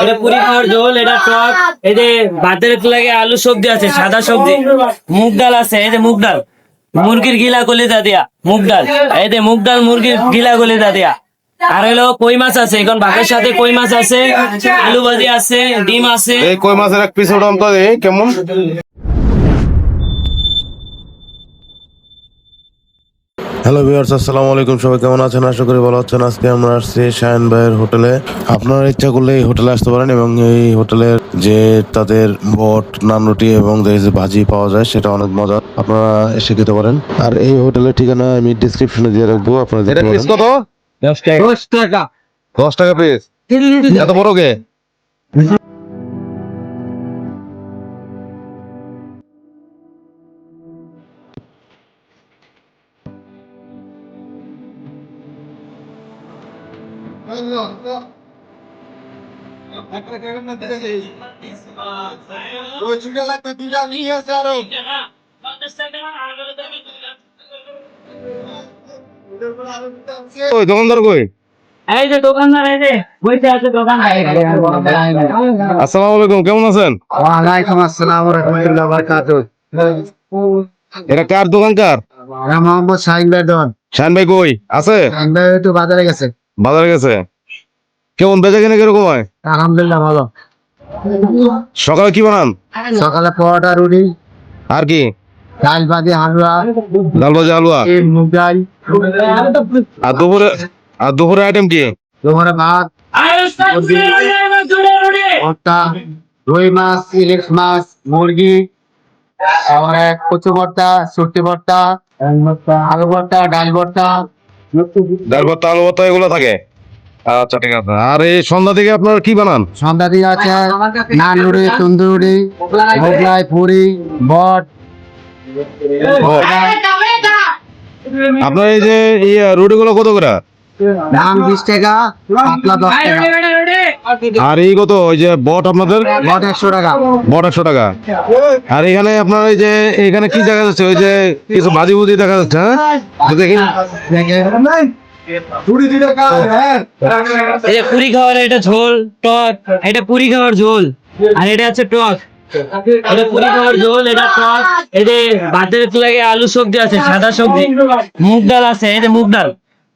এটা পুরি খাওয়ার ঝোল, এটা টক, এই যে ভাতের লাগে আলু সবজি আছে, সাদা সবজি, মুগ ডাল আছে, এই যে মুগ ডাল, মুরগির গিলা কলিজা দিয়া, মুগ ডাল, এই যে মুগ ডাল, মুরগির গিলা কলিজা দিয়া। আর হলো কই মাছ আছে, এখন ভাতের সাথে কই মাছ আছে, আলু ভাজি আছে, ডিম আছে। এই কই মাছের এক পিস কেমন? হ্যালো ভিউয়ার্স আসসালামু আলাইকুম। সবাই কেমন আছেন? আশা করি ভালো আছেন। আজকে আমরা আসছি শায়ন ভাইয়ের হোটেলে। আপনারা ইচ্ছা করলে এই হোটেলে আসতে পারেন এবং এই হোটেলের যে তাদের বট নান রুটি এবং যে ভাজি পাওয়া যায় সেটা অনেক মজা আপনারা এসে খেতে পারেন। আর এই হোটেলের ঠিকানা আমি ডিসক্রিপশনে দিয়ে রাখব। আপনারা দেখতে পারেন। কত? দশ টাকা। দশ টাকা। পিস এত বড় কে? ওই দোকানদার কই? এই যে দোকানদার এই যে বসে আছে দোকানদার আসসালামু আলাইকুম কেমন আছেন? ওয়ালাইকুম আসসালাম রহমতুল্লাহ বারকাতুহ। এটা কার দোকান কার? মোহাম্মদ শাহিন ভাই কই? আছে? শাহিন ভাই একটু বাজারে গেছে। বাজারে গেছে? কেমন বেচা কিনা কীরকম হয়? আলহামদুলিল্লাহ ভালো। সকালে কি বানান? সকালে পরোটা রুটি। আর কি? ডাল ভাজি হালুয়া। ডাল ভাজা ডিম, মুগ ডাল। আর দুপুরে আর দুপুরে আইটেম কি? দুপুরে ভাত ভর্তা রুই মাছ ইলিশ মাছ মুরগি তারপরে কচু ভর্তা সুটি ভর্তা আলু ভর্তা ডাল ভর্তা। ডাল ভর্তা আলু ভর্তা এগুলো থাকে? আচ্ছা ঠিক আছে। আর এই সন্ধ্যা থেকে আপনার কি বানান? সন্ধ্যা দিয়ে আছে নান তন্দুরি মোগলাই পুরি। বট। আপনার এই যে ইয়ে রুটি গুলো কত করে? দাম বিশ টাকা পাতলা দশ টাকা। আর এই কত? ওই যে বট আপনাদের? বট একশো টাকা। বট একশো টাকা। আর এখানে আপনার এই যে এখানে কি দেখা যাচ্ছে? ওই যে কিছু ভাজি ভুজি দেখা যাচ্ছে হ্যাঁ? তো দেখি এই যে পুরি খাওয়ার এটা ঝোল টক এটা পুরি খাওয়ার ঝোল আর এটা আছে টক। এটা পুরি খাওয়ার ঝোল এটা টক এই যে ভাতের লাগে আলু সবজি আছে সাদা সবজি। মুগ ডাল আছে যে মুগ ডাল।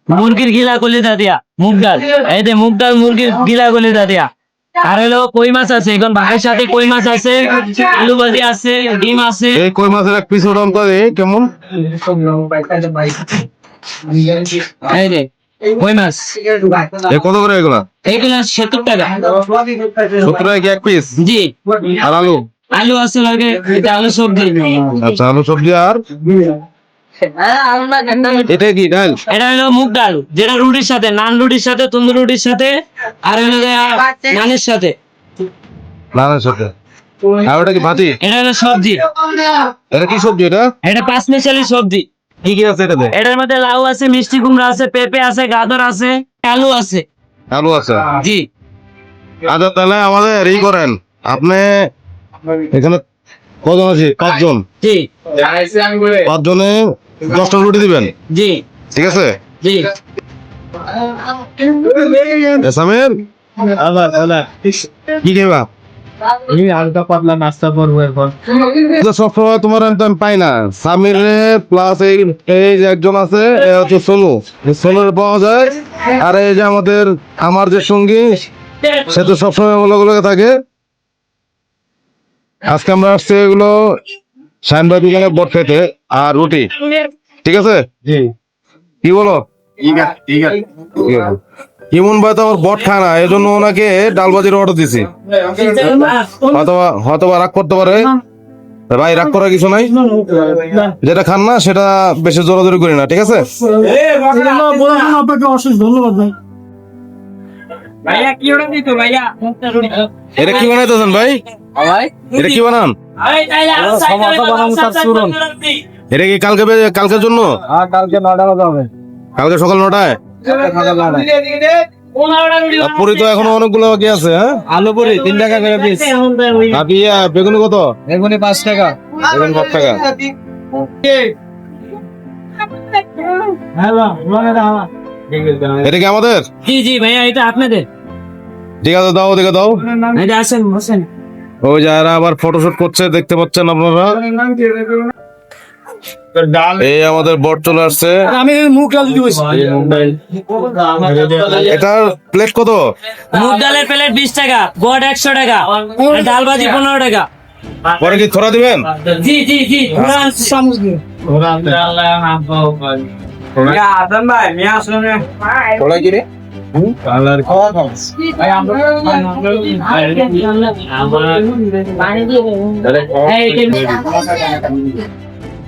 মুরগির গিলা কলিজা দিয়া মুগ ডাল। যে মুগ ডাল মুরগির গিলা কলিজা দিয়া। আর হলো কই মাছ আছে এখন ভাতের সাথে কই মাছ আছে আলু ভাজি আছে ডিম আছে। এই কই মাছের এক পিস ওটা তো কেমন? এই যে কই মাছ এ কত করে এগুলা? এইগুলো সত্তর টাকা। সত্তর টাকা কি এক পিস জি। আর আলু? আলু আছে লাগে এটা আলু সবজি। আচ্ছা আলু সবজি আর? এটা কি ডাল? এটা হলো মুগ ডাল যেটা রুটির সাথে নান রুটির সাথে তন্দুর রুটির সাথে আর হলো নানের সাথে। নানের সাথে। আর ওটা কি ভাতি? এটা হলো সবজি। এটা কি সবজি এটা? এটা পাঁচ মিশালি সবজি। কি কি আছে এটাতে? এটার মধ্যে লাউ আছে মিষ্টি কুমড়া আছে পেঁপে আছে গাজর আছে আলু আছে। আলু আছে? জি। আচ্ছা তাহলে আমাদের ই করেন। আপনি এখানে কজন আছে? পাঁচজন। জি। পাঁচজনে দশটা রুটি দিবেন? জি। ঠিক আছে? জি। এসামের কি খেবা সবসময় তোমার আমি পাই না। সামির প্লাস এই এই যে একজন আছে হচ্ছে সোনু। সোনুর পাওয়া যায়। আর এই যে আমাদের আমার যে সঙ্গী সে তো সবসময় ওগুলো থাকে। আজকে আমরা আসছি এগুলো সাইনবাদ দোকানে বট খেতে আর রুটি। ঠিক আছে? কি বলো? ঠিক আছে ঠিক আছে ইমন ভাই তো আমার বট খায় না এই জন্য ওনাকে ডাল ভাজির অর্ডার দিছি। হয়তো বা- রাগ করতে পারে। ভাই রাগ করার কিছু নাই? যেটা খান না সেটা বেশি জোরাজোরি করি না ঠিক আছে? এটা কি বানাইতেছেন ভাই? এটা কি বানান? এটা কি কালকে কালকের জন্য? কালকে নটা বাজে কালকে সকাল নটায়? পুরি তো এখনও অনেকগুলো বাকি আছে হ্যাঁ? আলু পুরি তিন টাকা করে পিস আর বেগুনি কত? বেগুনি পাঁচ টাকা। বেগুন কত টাকা। এটা কি আমাদের? জি জি ভাইয়া এটা আপনাদের। ঠিক আছে দাও ওদিকে দাও। যে আসেন বসেন। ওই যারা আবার ফটোশুট করছে দেখতে পাচ্ছেন আপনারা? এই আমাদের বট চলে আসছে। আমি মুখ ডাল দিতে এটার প্লেট কত? মুগ ডালের প্লেট বিশ টাকা গোট একশো টাকা ডাল ভাজি পনেরো টাকা। পরে কি থোড়া দিবেন? জি জি জি সামগ্রী আদম ভাই মিয়া আসলে থোড়া কি রে? রে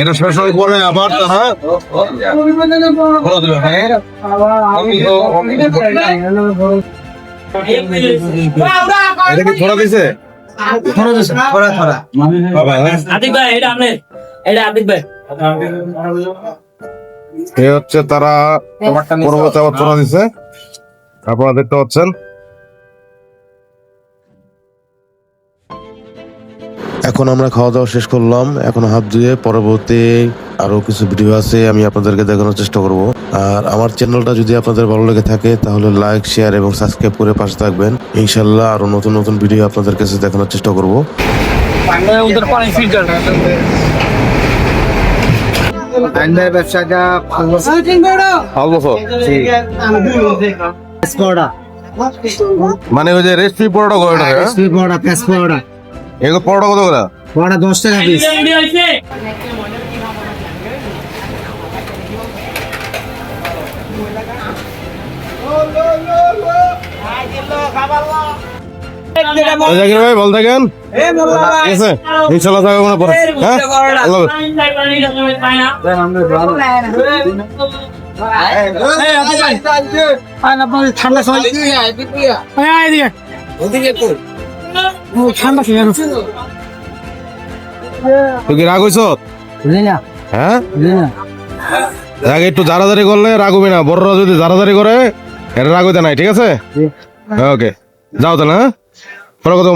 এটা শেষ হয়ে পরে আবার তারা হ্যাঁ এটা কি দিছে বাবা, হ্যাঁ? আতিক ভাই এটা আপনি এটা আতিক ভাই এ হচ্ছে তারা আবার দিছে আপনারা দেখতে পাচ্ছেন এখন আমরা খাওয়া দাওয়া শেষ করলাম। এখন হাত ধুয়ে পরবর্তী আরও কিছু ভিডিও আছে আমি আপনাদেরকে দেখানোর চেষ্টা করব। আর আমার চ্যানেলটা যদি আপনাদের ভালো লেগে থাকে তাহলে লাইক শেয়ার এবং সাবস্ক্রাইব করে পাশে থাকবেন। ইনশাল্লাহ আরও নতুন নতুন ভিডিও আপনাদের কাছে দেখানোর চেষ্টা করব। আইনদের ব্যবসাটা ভালো ভালো মানে ওই যে রেসিপি পরোটা করে বড়া পেঁয়াজ বড়া এগুলো পরোটা কত করে? বড়া দশ টাকা পিস জাকির ভাই ভালো থাকেন। ঠিক আছে ইনশাল্লাহ থাকবে মনে পরে। হ্যাঁ? আল্লাহ ঠান্ডা সময় তুই কি রাগ হইছ? হ্যাঁ? রাগ একটু জারাজারি করলে রাগ হবে না। বড়রা যদি জারাজারি করে এটা রাগ হইতে নাই ঠিক আছে? ওকে। যাও তাহলে হ্যাঁ? পরে কথা